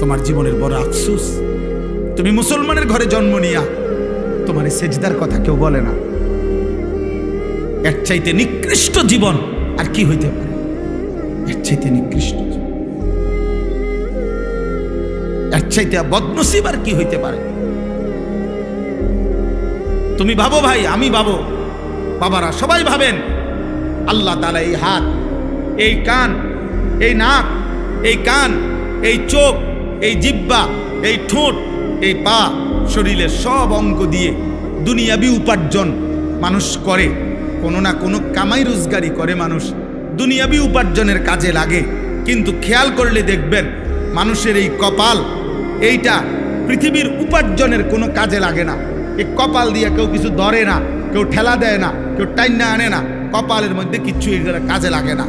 তোমার জীবনের বড় আফসুস। তুমি মুসলমানের ঘরে জন্ম নিয়া তোমার সেজদার কথা কেউ বলে না। এর চাইতে নিকৃষ্ট জীবন আর কি হইতে পারে? এর চাইতে নিকৃষ্ট। এর চাইতে বদনসিব আর কি হইতে পারে? তুমি ভাবো ভাই, আমি ভাবো। বাবারা সবাই ভাবেন, আল্লাহ তালা এই হাত, এই কান, এই নাক, এই কান, এই চোখ এই জিব্বা, এই ঠোঁট, এই পা শরীরের সব অঙ্গ দিয়ে দুনিয়াবি উপার্জন মানুষ করে। কোনো না কোনো কামাই রোজগারি করে মানুষ। দুনিয়াবি উপার্জনের কাজে লাগে। কিন্তু খেয়াল করলে দেখবেন মানুষের এই কপাল, এইটা পৃথিবীর উপার্জনের কোনো কাজে লাগে না। এই কপাল দিয়ে কেউ কিছু ধরে না, কেউ ঠেলা দেয় না, কেউ টাইনা আনে না। কপালের মধ্যে কিচ্ছু কাজে লাগে না।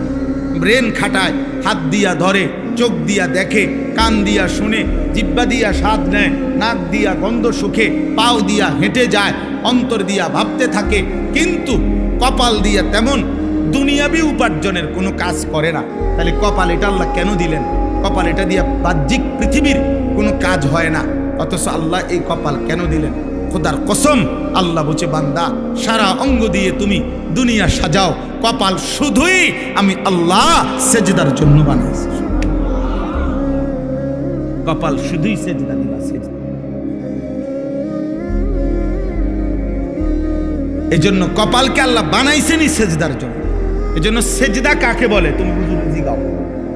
ব্রেন খাটায়, হাত দিয়া ধরে। চোখ দিয়া দেখে, কান দিয়া শুনে, জিব্বা দিয়া স্বাদ নেয়, নাক দিয়া গন্ধ সুখে পাও দিয়া হেঁটে যায়, অন্তর দিয়া ভাবতে থাকে, কিন্তু কপাল দিয়া তেমন দুনিয়াবি উপার্জনের কোনো কাজ করে না। তাহলে কপাল এটা আল্লাহ কেন দিলেন? কপাল এটা দিয়া বাহ্যিক পৃথিবীর কোনো কাজ হয় না। অথচ আল্লাহ এই কপাল কেন দিলেন? খোদার কসম, আল্লাহ বলছে বান্দা, সারা অঙ্গ দিয়ে তুমি দুনিয়া সাজাও, কপাল শুধুই আমি আল্লাহ সেজদার জন্য বানাইছি। কপাল শুধুই সেজদা দিবা সেজদা এই জন্য কপালকে আল্লাহ বানাইছেনই সেজদার জন্য। এই জন্য সেজদা কাকে বলে? তুমি বুঝুন জিগাও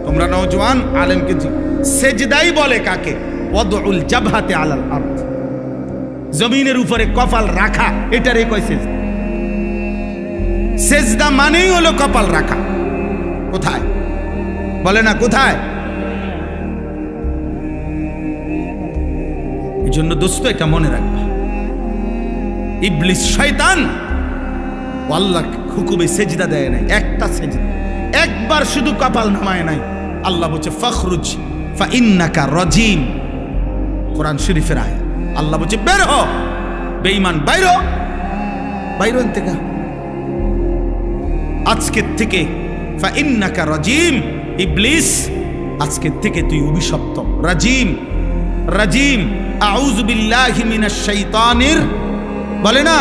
তোমরা নওজওয়ান আলেমকে সেজদাই বলে কাকে? ওয়াদউল জাবহাতে আলাল আরদ। জমিনের উপরে কপাল রাখা, এটারই কয় সেজদা। সেজদা মানেই হলো কপাল রাখা। কোথায়? বলে না কোথায়? এই জন্য দোস্ত, এটা মনে রাখবা। ইবলিস শয়তান আল্লাহ হুকুমে সেজদা দেয় নাই, একটা সেজদা। একবার শুধু কপাল নামায় নাই। আল্লাহ বলছে, ফখরুজ ফা ইন্নাকা রজিম। কোরআন শরীফের আয়া আল্লাহ বলছে, বের হ, বেঈমান, বাইর। বাইর থেকে। আজকের থেকে ফা ইন্নাকা রজিম। ইবলিস, আজকের থেকে তুই অভিশপ্ত, রাজিম। রাজিম আউযু বিল্লাহি মিনাশ শাইতানির বলে না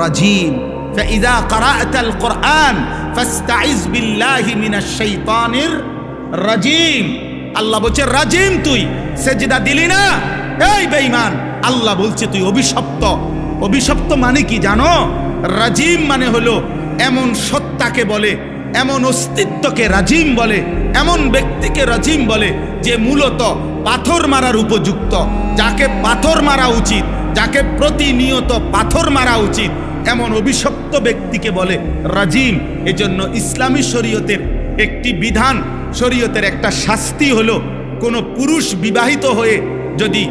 রাজিম فإذا قرأت القرآن فاستعذ بالله من الشيطان الرجيم আল্লাহ বলছে রাজিম তুই সেজদা দিলি না এই বেঈমান আল্লাহ বলছে তুই অভিশপ্ত অভিশপ্ত মানে কি জানো রাজিম মানে হলো এমন সত্তাকে বলে এমন অস্তিত্বকে রাজিম বলে, এমন ব্যক্তিকে রাজিম বলে যে মূলত পাথর মারার উপযুক্ত, যাকে পাথর মারা উচিত, যাকে প্রতিনিয়ত পাথর মারা উচিত, এমন অভিশপ্ত ব্যক্তিকে বলে রাজিম। এজন্য ইসলামী শরীয়তের একটি বিধান, শরীয়তের একটা শাস্তি হলো, কোনো পুরুষ বিবাহিত হয়ে যদি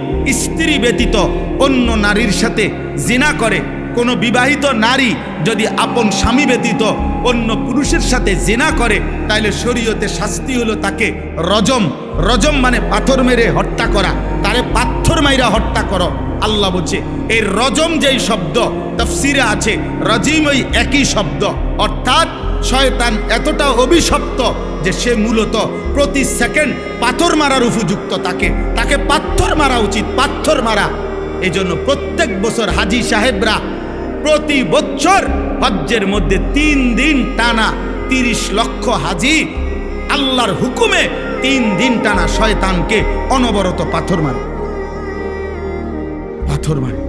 স্ত্রী ব্যতীত অন্য নারীর সাথে জিনা করে কোনো বিবাহিত নারী যদি আপন স্বামী ব্যতীত অন্য পুরুষের সাথে জেনা করে তাহলে শরীয়তে শাস্তি হলো তাকে রজম। রজম মানে পাথর মেরে হত্যা করা। তারে পাথর মাইরা হত্যা করো। আল্লাহ বলছে, এই রজম যেই শব্দ, তফসিরে আছে, রজিম ওই একই শব্দ। অর্থাৎ শয়তান এতটা অভিশপ্ত যে সে মূলত প্রতি সেকেন্ড পাথর মারার উপযুক্ত তাকে। তাকে পাথর মারা উচিত, পাথর মারা। এই জন্য প্রত্যেক বছর হাজি সাহেবরা প্রতি বছর হজ্জের মধ্যে তিন দিন টানা তিরিশ লক্ষ হাজি। আল্লাহর হুকুমে তিন দিন টানা শয়তানকে অনবরত পাথর মারে। পাথর মারে।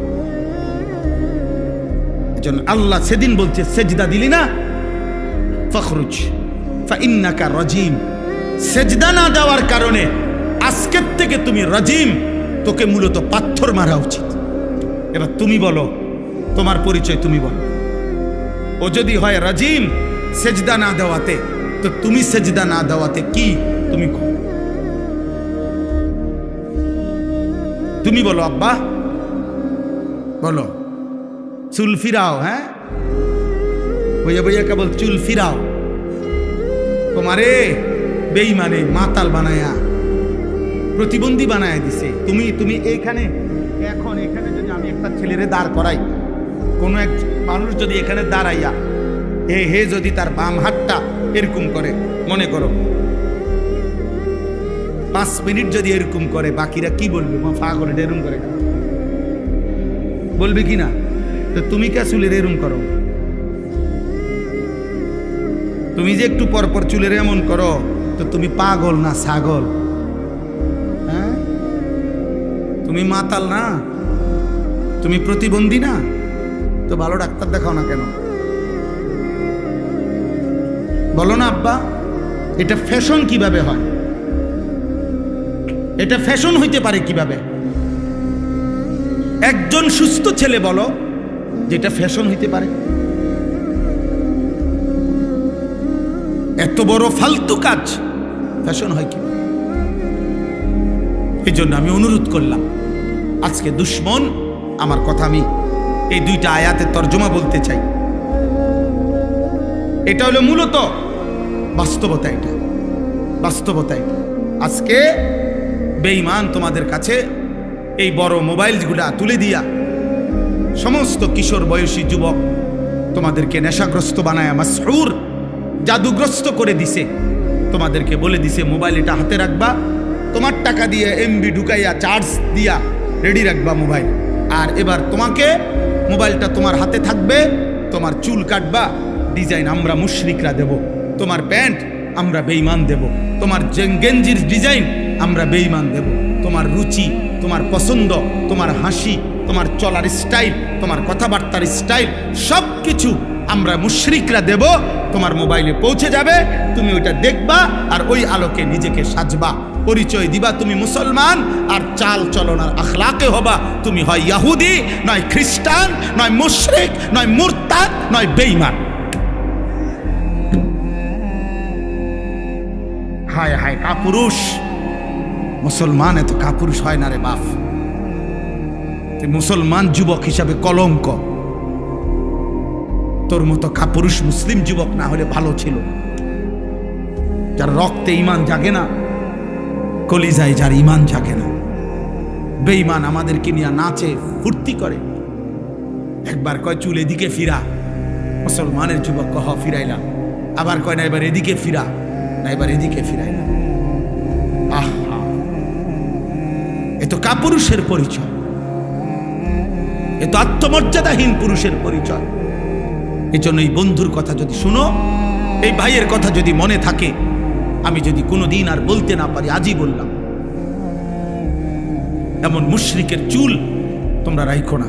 আল্লাহ সেদিন বলছে, সেজদা দিলি না? ফখরুজ, ফাইন্নাকা রজিম। সেজদা না দেওয়ার কারণে আজকের থেকে তুমি রজিম। তোকে মূলত পাথর মারা উচিত। এবার তুমি বলো তোমার পরিচয় তুমি বলো। ও যদি হয় রাজিম সেজদা না দেওয়াতে, তো তুমি সেজদা না দেওয়াতে কি তুমি তুমি বলো, আব্বা। বলো। চুল ফিরাও হ্যাঁ? বইয়া বইয়া কেবল চুল ফিরাও। তোমারে বেইমানে মাতাল বানায়া, প্রতিবন্ধী বানায় দিছে। তুমি তুমি এইখানে, এখন এখানে যদি আমি একটা ছেলেরে দাঁড় করাই কোনো এক মানুষ যদি এখানে দাঁড়াইয়া, হে হে যদি তার বাম হাতটা এরকম করে, মনে করো। পাঁচ মিনিট যদি এরকম করে, বাকিরা কি বলবে? মা ফা করে বলবে কি না? তো তুমি কে চুলের এরম করো? তুমি যে একটু পর পর চুলের এমন করো, তো তুমি পাগল না ছাগল? হ্যাঁ? তুমি মাতাল না? তুমি প্রতিবন্ধী না? তো ভালো ডাক্তার দেখাও না কেন? বলো না আব্বা, এটা ফ্যাশন কীভাবে হয়? এটা ফ্যাশন হইতে পারে কীভাবে? একজন সুস্থ ছেলে বলো যেটা ফ্যাশন হইতে পারে। এত বড় ফালতু কাজ ফ্যাশন হয় কি এই জন্য আমি অনুরোধ করলাম, আজকে দুশ্মন, আমার কথা আমি এই দুইটা আয়াতের তর্জমা বলতে চাই। এটা হলো মূলত বাস্তবতা এটা। বাস্তবতা এটা। আজকে বেঈমান তোমাদের কাছে এই বড় মোবাইলগুলা তুলে দিয়া সমস্ত কিশোর বয়সী যুবক তোমাদেরকে নেশাগ্রস্ত বানায় মাসহুর জাদুগ্রস্ত করে দিছে। তোমাদেরকে বলে দিছে, মোবাইল এটা হাতে রাখবা, তোমার টাকা দিয়ে এমবি ঢুকাইয়া চার্জ দিয়া রেডি রাখবা মোবাইল। আর এবার তোমাকে মোবাইলটা তোমার হাতে থাকবে, তোমার চুল কাটবা, ডিজাইন আমরা মুশরিকরা দেব, তোমার প্যান্ট আমরা বেইমান দেব, তোমার গেঞ্জির ডিজাইন আমরা বেইমান দেব, তোমার রুচি, তোমার পছন্দ, তোমার হাসি, তোমার চলার স্টাইল, তোমার কথাবার্তার স্টাইল সব কিছু আমরা মুশরিকরা দেব, তোমার মোবাইলে পৌঁছে যাবে, তুমি ওইটা দেখবা আর ওই আলোকে নিজেকে সাজবা। পরিচয় দিবা তুমি মুসলমান, আর চাল চলন আর আখলাকে হবা তুমি হয় ইয়াহুদি, নয় খ্রিস্টান, নয় মুশরিক, নয় মুরতাদ, নয় বেঈমান। হায় হায়, কাপুরুষ। মুসলমান এত কাপুরুষ হয় না রে বাপ। মুসলমান যুবক হিসাবে কলঙ্ক। তোর মতো কাপুরুষ মুসলিম যুবক না হলে ভালো ছিল। যার রক্তে ইমান জাগে না কলিজায় যার ইমান জাগে না। বেঈমান আমাদেরকে নিয়ে নাচে, ফুর্তি করে। একবার কয়, চুল এদিকে ফিরা। মুসলমানের যুবক কহ, ফিরাইলাম। আবার কয়, না, এবার এদিকে ফিরা। না, এবার এদিকে ফিরাইলাম। আহা। এ তো কাপুরুষের পরিচয়। এ তো আত্মমর্যাদাহীন পুরুষের পরিচয়। এই জন্য এই বন্ধুর কথা যদি শুনো, এই ভাইয়ের কথা যদি মনে থাকে আমি যদি কোনো দিন আর বলতে না পারি, আজই বললাম। এমন মুশরিকের চুল তোমরা রাইখো না।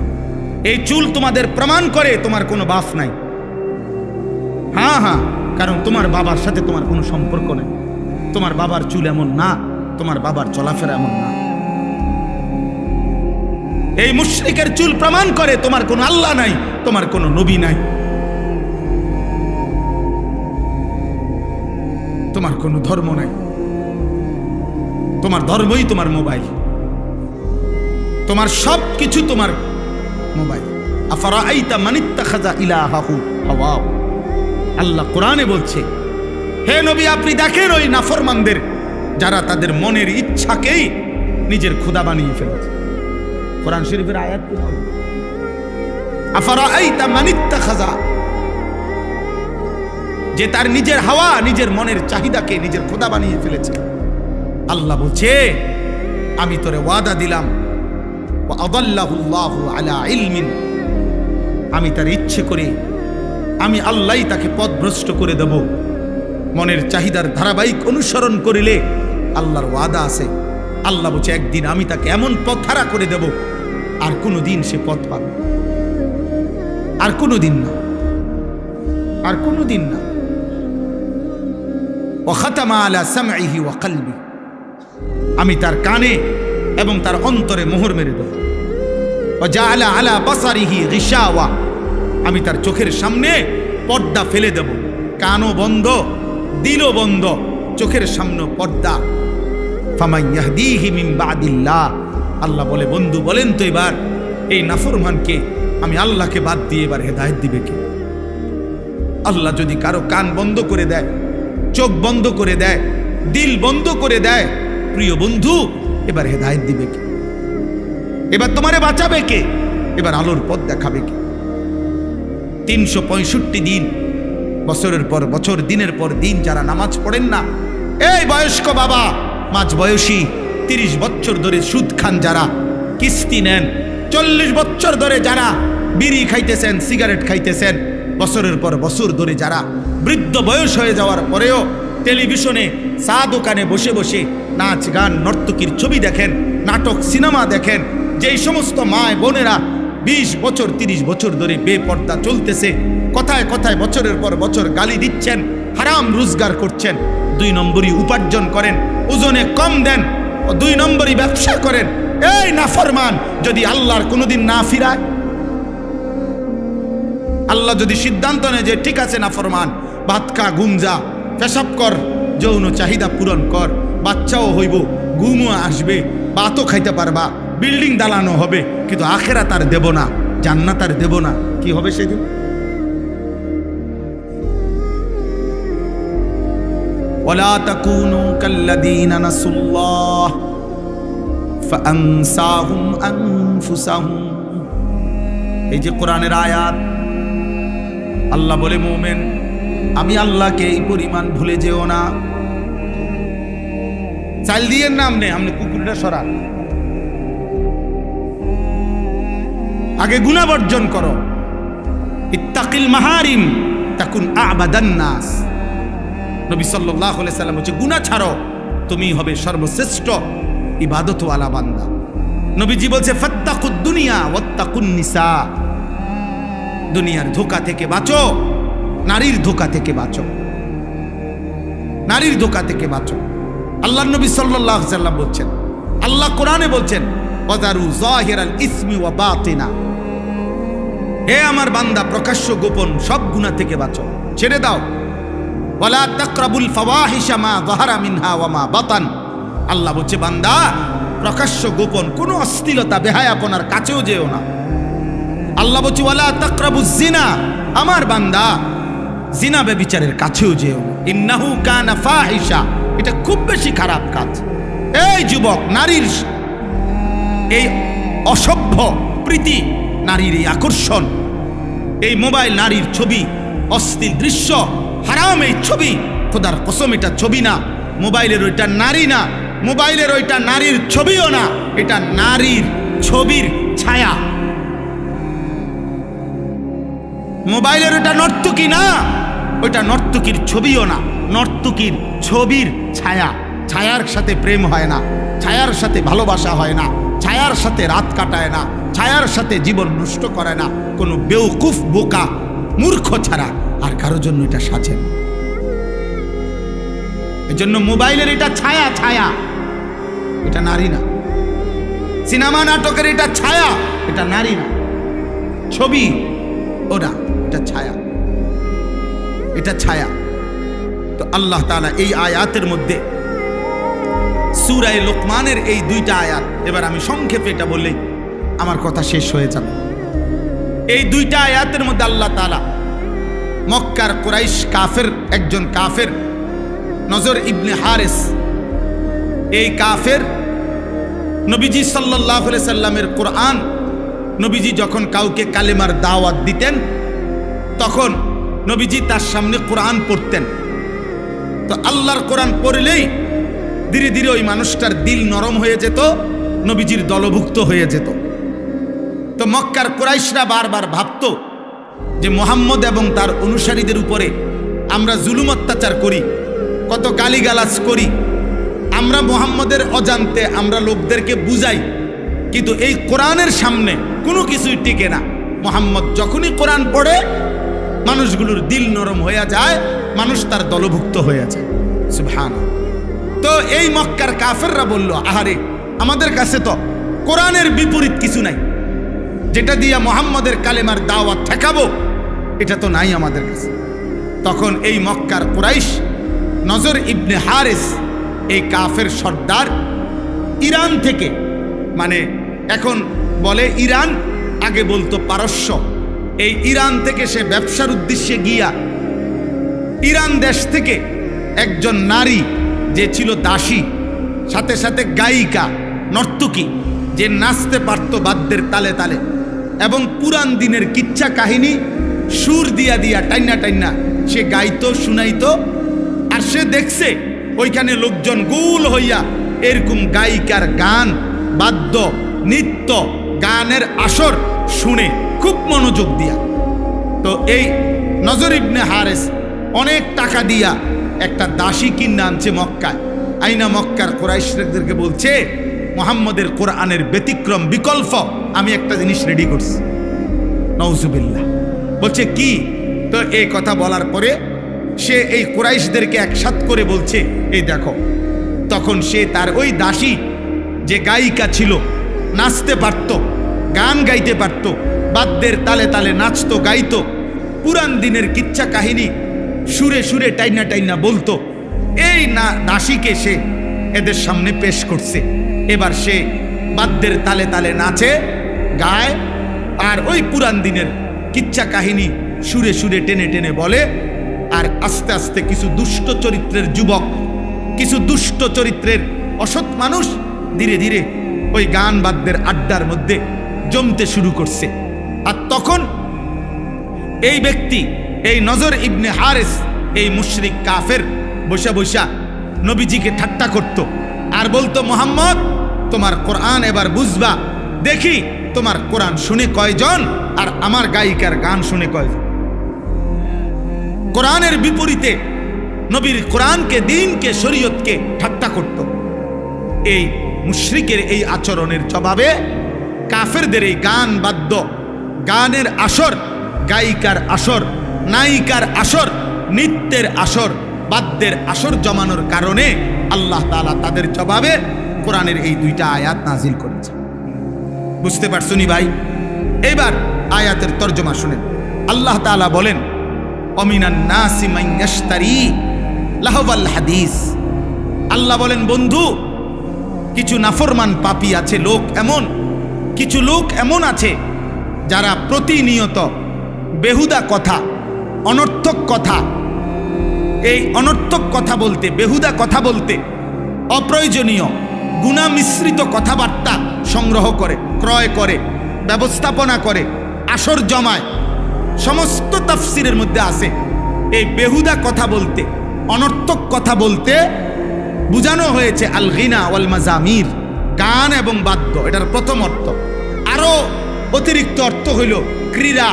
এই চুল তোমাদের প্রমাণ করে তোমার কোনো বাপ নাই। হ্যাঁ হ্যাঁ কারণ তোমার বাবার সাথে তোমার কোনো সম্পর্ক নেই। তোমার বাবার চুল এমন না, তোমার বাবার চলাফেরা এমন না। এই মুশরিকের চুল প্রমাণ করে তোমার কোনো আল্লাহ নাই, তোমার কোনো নবী নাই। তোমার কোনো ধর্ম নাই। তোমার ধর্মই তোমার মোবাইল। তোমার সব কিছু তোমার মোবাইল। আফারা আইতা মানিত্তা খাজা ইলাহাহু? হাওয়াও। আল্লাহ কোরআনে বলছে, হে নবী, আপনি দেখেন ওই নাফরমানদের, যারা তাদের মনের ইচ্ছাকেই নিজের ক্ষুদা বানিয়ে ফেলেছে। কোরআন শরীফের আয়াত আফারা আইতা মানিত্তা খাজা যে তার নিজের হাওয়া, নিজের মনের চাহিদাকে নিজের খোদা বানিয়ে ফেলেছে। আল্লাহ বলছে, আমি তোরে ওয়াদা দিলাম আমি তার ইচ্ছে করে, আমি আল্লাহই তাকে পথভ্রষ্ট করে দেব। মনের চাহিদার ধারাবাহিক অনুসরণ করিলে আল্লাহর ওয়াদা আছে। আল্লাহ বলছে, একদিন আমি তাকে এমন পথ হারা করে দেব, আর কোনো দিন সে পথ পাবে আর কোনো দিন না। আর কোনো দিন না। ওখাতামা আলা সামঈহি ওয়া কলবি। আমি তার কানে এবং তার অন্তরে মোহর মেরে দেব। ও যা আলা আলা বাসারিহি রিশাওয়া আমি তার চোখের সামনে পর্দা ফেলে দেব। কানও বন্ধ, দিলও বন্ধ, চোখের সামনে পর্দা। ফামাই ইয়াহদিহি মিন বাদিল্লাহ। আল্লাহ বলে, বন্ধু, বলেন তো এবার, এই নাফরমানকে আমি আল্লাহকে বাদ দিয়ে এবার হেদায়েত দিবে কি? আল্লাহ যদি কারও কান বন্ধ করে দেয় চোখ বন্ধ করে দেয়, দিল বন্ধ করে দেয়। প্রিয় বন্ধু, এবার হেদায়েত দিবে কে? এবার তোমারে বাঁচাবে কে? এবার আলোর পথ দেখাবে কে? তিনশো পঁয়ষট্টি দিন, বছরের পর বছর, দিনের পর দিন যারা নামাজ পড়েন না, এই বয়স্ক বাবা, মাঝ বয়সী, তিরিশ বছর ধরে সুদ খান যারা, কিস্তি নেন, চল্লিশ বছর ধরে যারা বিড়ি খাইতেছেন, সিগারেট খাইতেছেন বছরের পর বছর ধরে যারা বৃদ্ধ বয়স হয়ে যাওয়ার পরেও টেলিভিশনে চা দোকানে বসে বসে নাচ গান, নর্তকীর ছবি দেখেন, নাটক, সিনেমা দেখেন, যেই সমস্ত মায় বোনেরা বিশ বছর, তিরিশ বছর ধরে বেপর্দা চলতেছে, কথায় কথায় বছরের পর বছর গালি দিচ্ছেন, হারাম রোজগার করছেন, দুই নম্বরই উপার্জন করেন, ওজনে কম দেন দুই নম্বরই ব্যবসা করেন। এই নাফরমান, যদি আল্লাহর কোনোদিন না ফিরায় আল্লাহ যদি সিদ্ধান্ত নেয় যে ঠিক আছে না ফরমান ভাত খা ঘুম যা পেশাব কর যৌন চাহিদা পূরণ কর বাচ্চাও হইব ঘুমও আসবে ভাতও খাইতে পারবা বিল্ডিং দালানো হবে কিন্তু আখেরা তার দেব না জান্নাত আর দেব না কি হবে সেদিন ولا تكونوا كالذين نسوا الله فأنساهم أنفسهم এই যে কোরআনের আয়াত আল্লাহ বলে, মোমেন, আমি আল্লাহকে এই পরিমাণ ভুলে যেও না। চাল দিয়ে নাম নে আপনি কুকুরটা সরা আগে গুণা বর্জন করো। ইত্তাকিল মাহারিম, তাকুন আবাদান নাস। নবী আলাইহি সাল্লাম হচ্ছে গুনাহ ছাড়ো তুমি হবে সর্বশ্রেষ্ঠ ইবাদতওয়ালা বান্দা। নবীজি বলছে, ফাত্তাকুদ দুনিয়া, ওয়াত্তাকুন নিসা। দুনিয়ার ধোকা থেকে বাঁচো। নারীর ধোকা থেকে বাঁচো। নারীর ধোকা থেকে বাঁচো। আল্লাহ নবী আলাইহি সাল্লাম বলছেন, আল্লাহ কোরআনে বলছেন ওয়াদারু জাহিরাল ইসমি ওয়া বাতিনা। হে আমার বান্দা, প্রকাশ্য গোপন সব গুনাহ থেকে বাঁচো। ছেড়ে দাও। ওয়ালা তাকরাবুল ফাওয়াহিশা মা যাহারা মিনহা ওয়া মা বাতান। আল্লাহ বলছে, বান্দা, প্রকাশ্য গোপন কোনো অশ্লীলতা, বেহায়াপনার কাছেও যেও না। আল্লাহ বলছে, ওয়ালা তাকরাবু জিনা আমার বান্দা জিনা ব্যবিচারের কাছেও যেও। ইন্নাহু কানা ফাহিশা। এটা খুব বেশি খারাপ কাজ। এই যুবক, নারীর এই অসভ্য প্রীতি, নারীর এই আকর্ষণ, এই মোবাইল নারীর ছবি, অস্থির দৃশ্য, হারাম এই ছবি, খোদার কসম, এটা ছবি না। মোবাইলের ওইটা নারী না। মোবাইলের ওইটা নারীর ছবিও না। এটা নারীর ছবির ছায়া। মোবাইলের ওটা নর্তকী না। ওইটা নর্তকীর ছবিও না। নর্তকীর ছবির ছায়া। ছায়ার সাথে প্রেম হয় না। ছায়ার সাথে ভালোবাসা হয় না। ছায়ার সাথে রাত কাটায় না। ছায়ার সাথে জীবন নষ্ট করে না। কোনো বেউকুফ বোকা মূর্খ ছাড়া আর কারোর জন্য এটা সাজে না। এজন্য মোবাইলের এটা ছায়া ছায়া, এটা নারী না। সিনেমা নাটকের এটা ছায়া, এটা নারী না। ছবি ওরা, এটা ছায়া। এটা ছায়া। তো আল্লাহ তাআলা এই আয়াতের মধ্যে সুরায় লোকমানের এই দুইটা আয়াত, এবার আমি সংক্ষেপে এটা বললেই আমার কথা শেষ হয়ে যাবে। এই দুইটা আয়াতের মধ্যে আল্লাহ তাআলা মক্কার কোরাইশ কাফের, একজন কাফের, নজর ইবনে হারেস, এই কাফের নবীজি সাল্লাহ সাল্লামের কোরআন নবীজি যখন কাউকে কালেমার দাওয়াত দিতেন, তখন নবীজি তার সামনে কোরআন পড়তেন। তো আল্লাহর কোরআন পড়লেই ধীরে ধীরে ওই মানুষটার দিল নরম হয়ে যেত, নবীজির দলভুক্ত হয়ে যেত। তো মক্কার কোরাইশরা বারবার ভাবত যে মোহাম্মদ এবং তার অনুসারীদের উপরে আমরা জুলুম অত্যাচার করি, কত গালিগালাজ করি। আমরা মোহাম্মদের অজান্তে আমরা লোকদেরকে বুঝাই, কিন্তু এই কোরআনের সামনে কোনো কিছুই টিকে না। মোহাম্মদ যখনই কোরআন পড়ে, মানুষগুলোর দিল নরম হয়ে যায়, মানুষ তার দলভুক্ত হয়ে যায়। সুবহান তো এই মক্কার কাফেররা বলল, আহারে, আমাদের কাছে তো কোরআনের বিপরীত কিছু নাই। যেটা দিয়ে মোহাম্মদের কালেমার দাওয়াত ঠেকাবো, এটা তো নাই আমাদের কাছে। তখন এই মক্কার কুরাইশ, নজর ইবনে হারেস, এই কাফের সর্দার, ইরান থেকে মানে এখন বলে, ইরান আগে বলতো পারস্য। এই ইরান থেকে সে ব্যবসার উদ্দেশ্যে গিয়া ইরান দেশ থেকে একজন নারী যে ছিল দাসী, সাথে সাথে গায়িকা, নর্তকী, যে নাচতে পারত বাদ্যের তালে তালে এবং পুরান দিনের কিচ্ছা কাহিনী সুর দিয়া দিয়া টাইনা টাইনা সে গাইতো, শুনাইতো। আর সে দেখছে ওইখানে লোকজন গোল হইয়া এরকম গায়িকার গান, বাদ্য, নৃত্য গানের আসর শুনে খুব মনোযোগ দিয়া। তো এই নজর ইবনে হারেস অনেক টাকা দিয়া একটা দাসী কিনে আনছে মক্কায়। আইনা মক্কার কোরাইশদেরকে বলছে, মোহাম্মদের কোরআনের ব্যতিক্রম বিকল্প, আমি একটা জিনিস রেডি করছি। নওজুবিল্লাহ বলছে, কি? তো এই কথা বলার পরে সে এই কোরাইশদেরকে একসাথ করে বলছে, এই দেখো। তখন সে তার ওই দাসী যে গায়িকা ছিল নাচতে পারত, গান গাইতে পারত, বাদ্যের তালে তালে নাচতো, গাইতো। পুরান দিনের কিচ্ছা কাহিনী সুরে সুরে টাইনা টাইনা বলতো। এই না দাসীকে সে এদের সামনে পেশ করছে। এবার সে বাদ্যের তালে তালে নাচে, গায়, আর ওই পুরান দিনের কিচ্ছা কাহিনী সুরে সুরে টেনে টেনে বলে। আর আস্তে আস্তে কিছু দুষ্ট চরিত্রের যুবক, কিছু দুষ্ট চরিত্রের অসৎ মানুষ ধীরে ধীরে ওই গান বাদ্যের আড্ডার মধ্যে জমতে শুরু করছে। আর তখন এই ব্যক্তি, এই নজর ইবনে হারেস, এই মুশরিক কাফের বসা বসা নবীজিকে ঠাট্টা করত আর বলতো, মোহাম্মদ, তোমার কোরআন এবার বুঝবা। দেখি তোমার কোরআন শুনে কয়জন আর আমার গায়িকার গান শুনে কয়জন? কোরআনের বিপরীতে নবীর কোরআনকে, দিনকে, শরীয়তকে ঠাট্টা করত। এই মুশরিকের এই আচরণের জবাবে কাফেরদের এই গান বাদ্য, গানের আসর, গায়িকার আসর, নায়িকার আসর, নৃত্যের আসর, বাদ্যের আসর জমানোর কারণে আল্লাহ তাআলা তাদের জবাবে কোরআনের এই দুইটা আয়াত নাজিল করেছে বুঝতে পারছ নি ভাই? এবার আয়াতের তর্জমা শুনেন। আল্লাহ তাআলা বলেন, অমিনান নাসি মাইয়াশতারি লাহবাল হাদিস। আল্লাহ বলেন, বন্ধু কিছু নাফরমান পাপী আছে, লোক এমন, কিছু লোক এমন আছে যারা প্রতিনিয়ত বেহুদা কথা, অনর্থক কথা, এই অনর্থক কথা বলতে, বেহুদা কথা বলতে অপ্রয়োজনীয় গুণা মিশ্রিত কথাবার্তা সংগ্রহ করে, ক্রয় করে, ব্যবস্থাপনা করে, আসর জমায়, সমস্ত তাফসিরের মধ্যে আছে। এই বেহুদা কথা বলতে, অনর্থক কথা বলতে বোঝানো হয়েছে আল গিনা ওয়াল মাজামির গান এবং বাদ্য এটার প্রথম অর্থ। আরও অতিরিক্ত অর্থ হইল ক্রীড়া,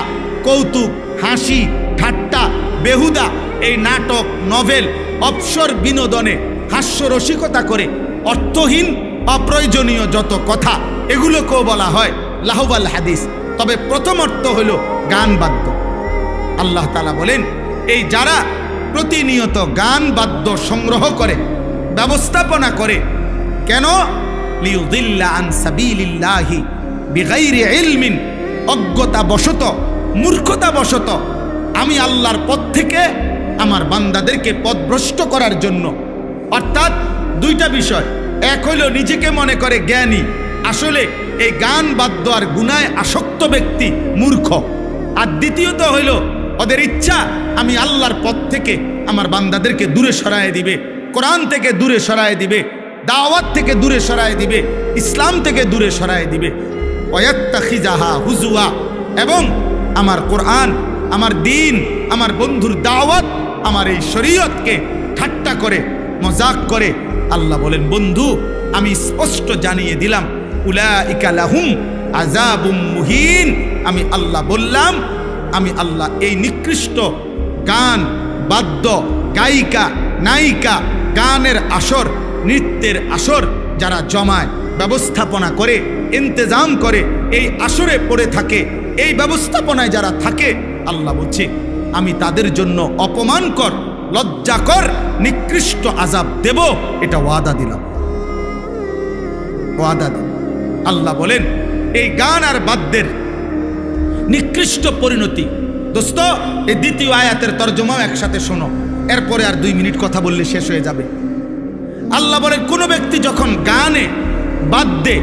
কৌতুক, হাসি, ঠাট্টা, বেহুদা, এই নাটক, নভেল, অবসর বিনোদনে হাস্যরসিকতা করে অর্থহীন, অপ্রয়োজনীয় যত কথা, এগুলোকেও বলা হয় লাহবাল হাদিস। তবে প্রথম অর্থ হইল গান, বাদ্য। আল্লাহ তালা বলেন, এই যারা প্রতিনিয়ত গান, বাদ্য সংগ্রহ করে ব্যবস্থাপনা করে। কেন? অজ্ঞতা বশত মূর্খতা বশত আমি আল্লাহর পথ থেকে আমার বান্দাদেরকে পথভ্রষ্ট করার জন্য। অর্থাৎ দুইটা বিষয়। এক হইল নিজেকে মনে করে জ্ঞানী। আসলে এই গান বাদ্য আর গুনায় আসক্ত ব্যক্তি, মূর্খ। আর দ্বিতীয়ত হইল, ওদের ইচ্ছা, আমি আল্লাহর পথ থেকে আমার বান্দাদেরকে দূরে সরায় দিবে। কোরআন থেকে দূরে সরায় দিবে, দাওয়াত থেকে দূরে সরায় দিবে, ইসলাম থেকে দূরে সরায় দিবে। হুজুয়া, এবং আমার কোরআন, আমার দিন, আমার বন্ধুর দাওয়াত, আমার এই শরীয়তকে ঠাট্টা করে, মজাক করে। আল্লাহ বলেন, বন্ধু, আমি স্পষ্ট জানিয়ে দিলাম উলা ইকালাহুম আজাবুম মুহিন। আমি আল্লাহ বললাম, আমি আল্লাহ এই নিকৃষ্ট গান, বাদ্য, গায়িকা, নায়িকা গানের আসর, নৃত্যের আসর যারা জমায়, ব্যবস্থাপনা করে, ইন্তেজাম করে, এই আসরে পড়ে থাকে, এই ব্যবস্থাপনায় যারা থাকে, আল্লাহ বলছে, আমি তাদের জন্য অপমানকর, লজ্জাকর, নিকৃষ্ট আজাব দেব। এটা ওয়াদা দিলাম। ওয়াদা দিল আল্লাহ বলেন, এই গান আর বাদ্যের নিকৃষ্ট পরিণতি দোস্ত, এই দ্বিতীয় আয়াতের তর্জমাও একসাথে শোনো। এরপরে আর দুই মিনিট কথা বললে শেষ হয়ে যাবে। আল্লাহ বলেন, কোনো ব্যক্তি যখন গানে বাদ্যে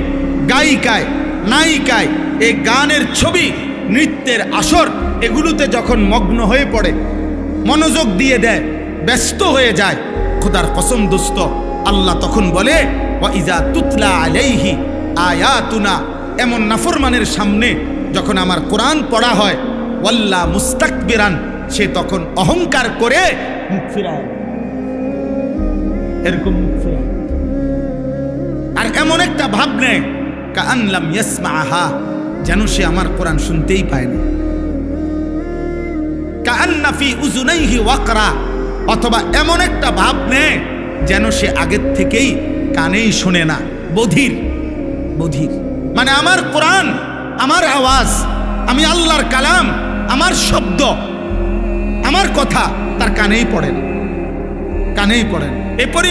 গায়িকায়, নায়িকায়, এই গানের ছবি, নৃত্যের আসর, এগুলোতে যখন মগ্ন হয়ে পড়ে, মনোযোগ দিয়ে দেয়, ব্যস্ত হয়ে যায়, খোদার কসম দোস্ত, আল্লাহ তখন বলে ইজা তুতলা আলাইহি আয়াতুনা। এমন নাফরমানের সামনে যখন আমার কোরআন পড়া হয় ওয়াল্লা মুস্তাকবিরান, সে তখন অহংকার করে মুখ ফিরায়। এরকম মুখ ফেরায়। আর এমন একটা ভাব নেয় কানলাম ইয়াসমা আহা যেন সে আমার কোরআন শুনতেই পায় না। কান্নাফি উজুনাইহি ওয়াকরা, অথবা এমন একটা ভাব নেয় যেন সে আগের থেকেই কানেই শোনে না। বধির বধির। মানে আমার কোরআন, আমার আওয়াজ, আমি আল্লাহর কালাম আমার শব্দ আমার কথা তার কানেই পড়েন কানেই পড়েন না। এ পরি